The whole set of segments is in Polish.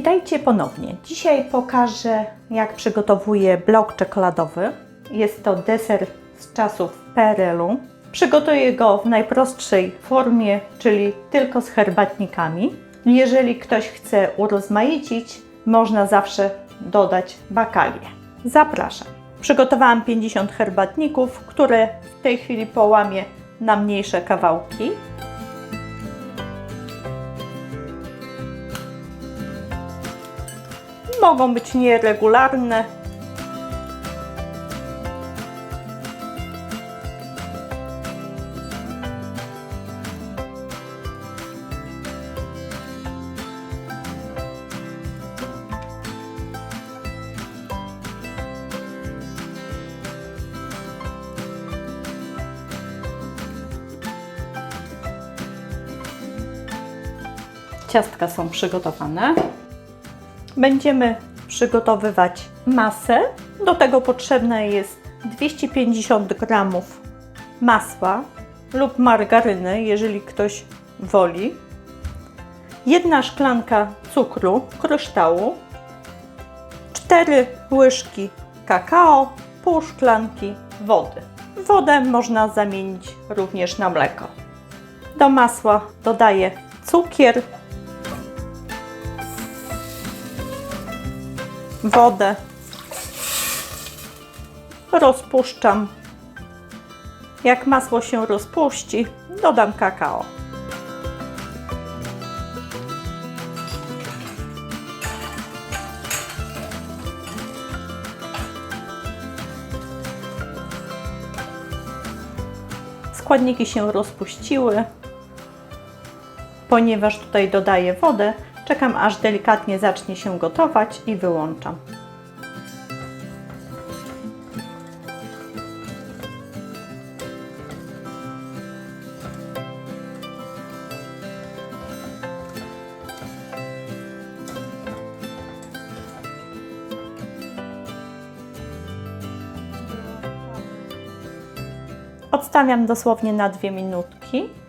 Witajcie ponownie. Dzisiaj pokażę, jak przygotowuję blok czekoladowy. Jest to deser z czasów PRL-u. Przygotuję go w najprostszej formie, czyli tylko z herbatnikami. Jeżeli ktoś chce urozmaicić, można zawsze dodać bakalię. Zapraszam. Przygotowałam 50 herbatników, które w tej chwili połamię na mniejsze kawałki. Mogą być nieregularne. Ciastka są przygotowane. Będziemy przygotowywać masę. Do tego potrzebne jest 250 g masła lub margaryny, jeżeli ktoś woli. Jedna szklanka cukru kryształu, 4 łyżki kakao, pół szklanki wody. Wodę można zamienić również na mleko. Do masła dodaję cukier, wodę. Rozpuszczam. Jak masło się rozpuści, dodam kakao. Składniki się rozpuściły. Ponieważ tutaj dodaję wodę, czekam aż delikatnie zacznie się gotować i wyłączam. Odstawiam dosłownie na dwie minutki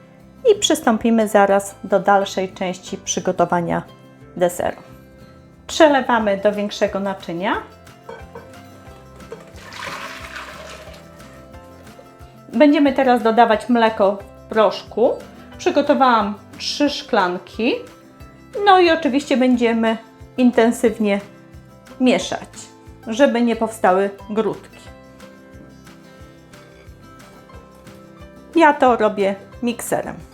i przystąpimy zaraz do dalszej części przygotowania deseru. Przelewamy do większego naczynia. Będziemy teraz dodawać mleko w proszku. Przygotowałam trzy szklanki. No i oczywiście będziemy intensywnie mieszać, żeby nie powstały grudki. Ja to robię mikserem.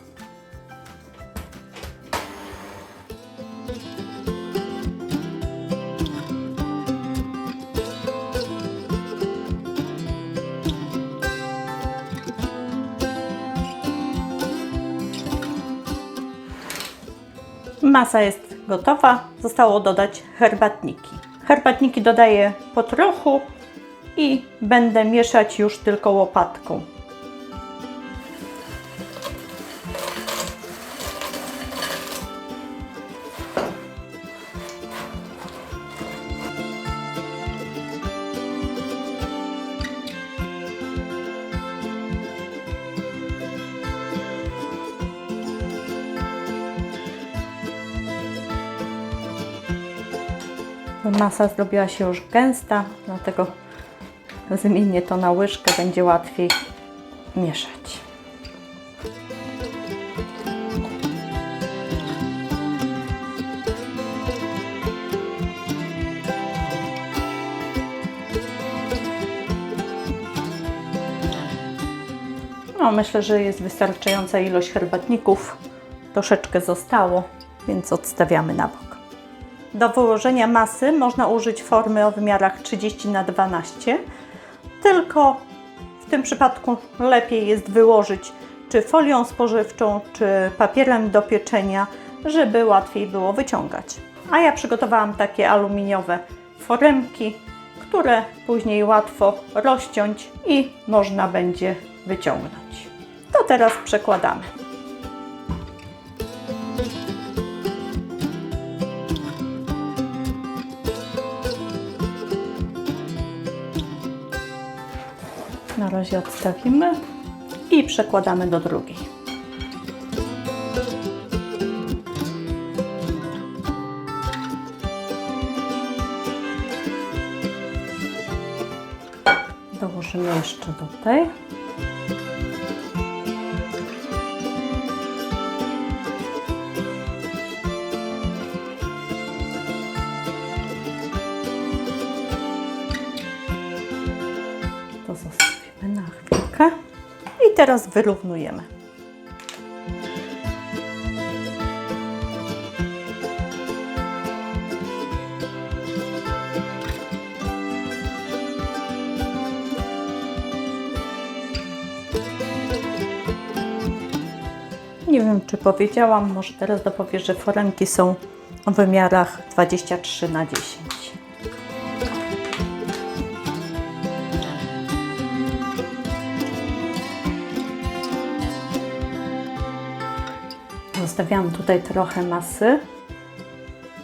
Masa jest gotowa, zostało dodać herbatniki. Herbatniki dodaję po trochu i będę mieszać już tylko łopatką. Masa zrobiła się już gęsta, dlatego zmienię to na łyżkę, będzie łatwiej mieszać. No, myślę, że jest wystarczająca ilość herbatników. Troszeczkę zostało, więc odstawiamy na bok. Do wyłożenia masy można użyć formy o wymiarach 30 na 12 tylko w tym przypadku lepiej jest wyłożyć czy folią spożywczą, czy papierem do pieczenia, żeby łatwiej było wyciągać. A ja przygotowałam takie aluminiowe foremki, które później łatwo rozciąć i można będzie wyciągnąć. To teraz przekładamy. razie odstawimy i przekładamy do drugiej. Dołożymy jeszcze do tej. Teraz wyrównujemy. Nie wiem, czy powiedziałam, może teraz dopowie, że foremki są w wymiarach 23 na 10. Zostawiałam tutaj trochę masy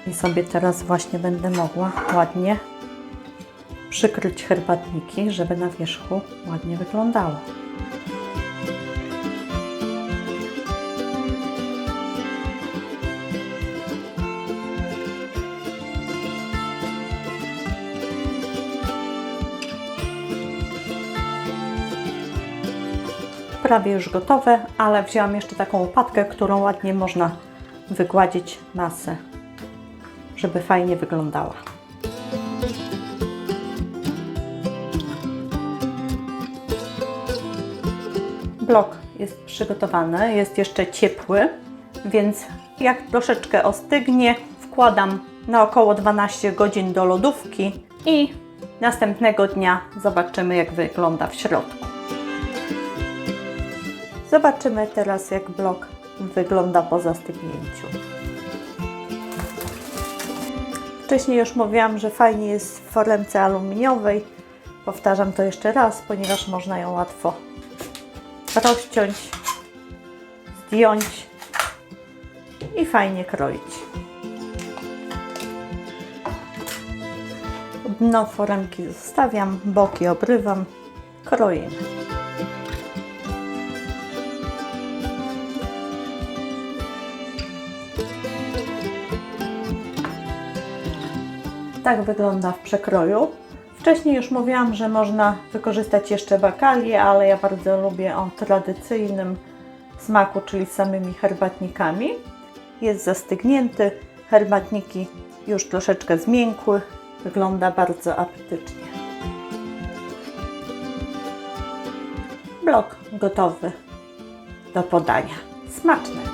i sobie teraz właśnie będę mogła ładnie przykryć herbatniki, żeby na wierzchu ładnie wyglądało. Prawie już gotowe, ale wzięłam jeszcze taką łopatkę, którą ładnie można wygładzić masę, żeby fajnie wyglądała. Blok jest przygotowany, jest jeszcze ciepły, więc jak troszeczkę ostygnie, wkładam na około 12 godzin do lodówki i następnego dnia zobaczymy jak wygląda w środku. Zobaczymy teraz, jak blok wygląda po zastygnięciu. Wcześniej już mówiłam, że fajnie jest w foremce aluminiowej. Powtarzam to jeszcze raz, ponieważ można ją łatwo rozciąć, zdjąć i fajnie kroić. Dno foremki zostawiam, boki obrywam, kroimy. Tak wygląda w przekroju. Wcześniej już mówiłam, że można wykorzystać jeszcze bakalię, ale ja bardzo lubię o tradycyjnym smaku, czyli samymi herbatnikami. Jest zastygnięty, herbatniki już troszeczkę zmiękły, wygląda bardzo apetycznie. Blok gotowy do podania. Smacznego!